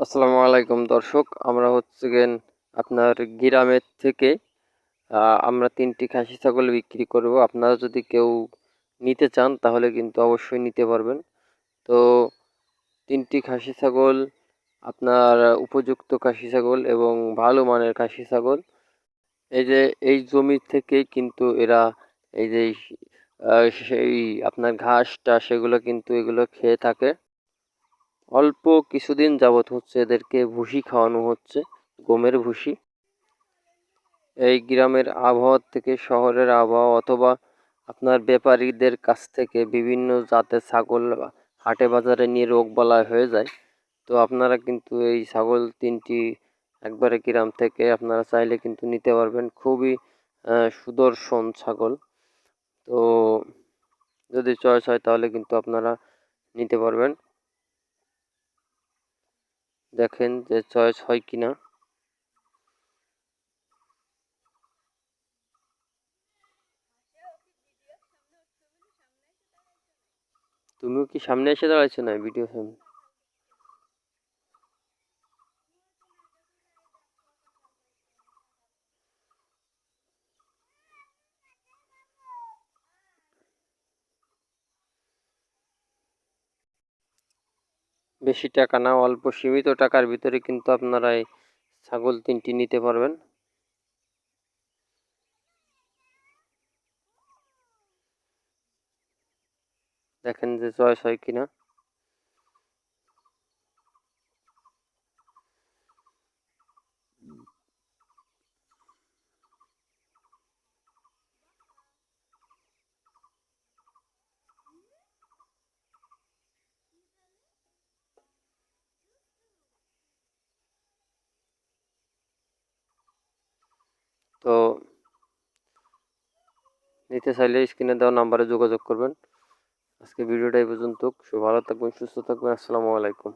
আসসালামু আলাইকুম দর্শক, আমরা হচ্ছে গেন আপনার গ্রামের থেকে আমরা তিনটি খাসি ছাগল বিক্রি করব। আপনারা যদি কেউ নিতে চান, তাহলে কিন্তু অবশ্যই নিতে পারবেন। তো তিনটি খাসি ছাগল, আপনার উপযুক্ত খাসি ছাগল এবং ভালো মানের খাসি ছাগল, এই যে এই জমি থেকেই কিন্তু এরা এই যে সেই আপনার ঘাসটা, সেগুলো কিন্তু এগুলো খেয়ে থাকে। অল্প কিছুদিন যাবৎ হচ্ছে এদেরকে ভুসি খাওয়ানো হচ্ছে, গমের ভুসি। এই গ্রামের আবহাওয়ার থেকে শহরের আবহাওয়া অথবা আপনার ব্যাপারীদের কাছ থেকে বিভিন্ন জাতের ছাগল হাটে বাজারে নিয়ে রোগ বালাই হয়ে যায়। তো আপনারা কিন্তু এই ছাগল তিনটি একবারে গ্রাম থেকে আপনারা চাইলে কিন্তু নিতে পারবেন। খুবই সুদর্শন ছাগল। তো যদি চয়েস হয় তাহলে কিন্তু আপনারা নিতে পারবেন। দেখেন যে চয়েস হয় কিনা। তুমিও কি সামনে এসে দাঁড়াইছো না ভিডিও সামনে? বেশি টাকা না, অল্প সীমিত টাকার ভিতরে কিন্তু আপনারা এই ছাগল তিনটি নিতে পারবেন। দেখেন যে চয়েস হয় কিনা। তো নিতে চাইলে স্ক্রিনে দেওয়া নাম্বারে যোগাযোগ করবেন। আজকে ভিডিওটা এই পর্যন্ত সব ভালো থাকবেন, সুস্থ থাকবেন। আসসালামু আলাইকুম।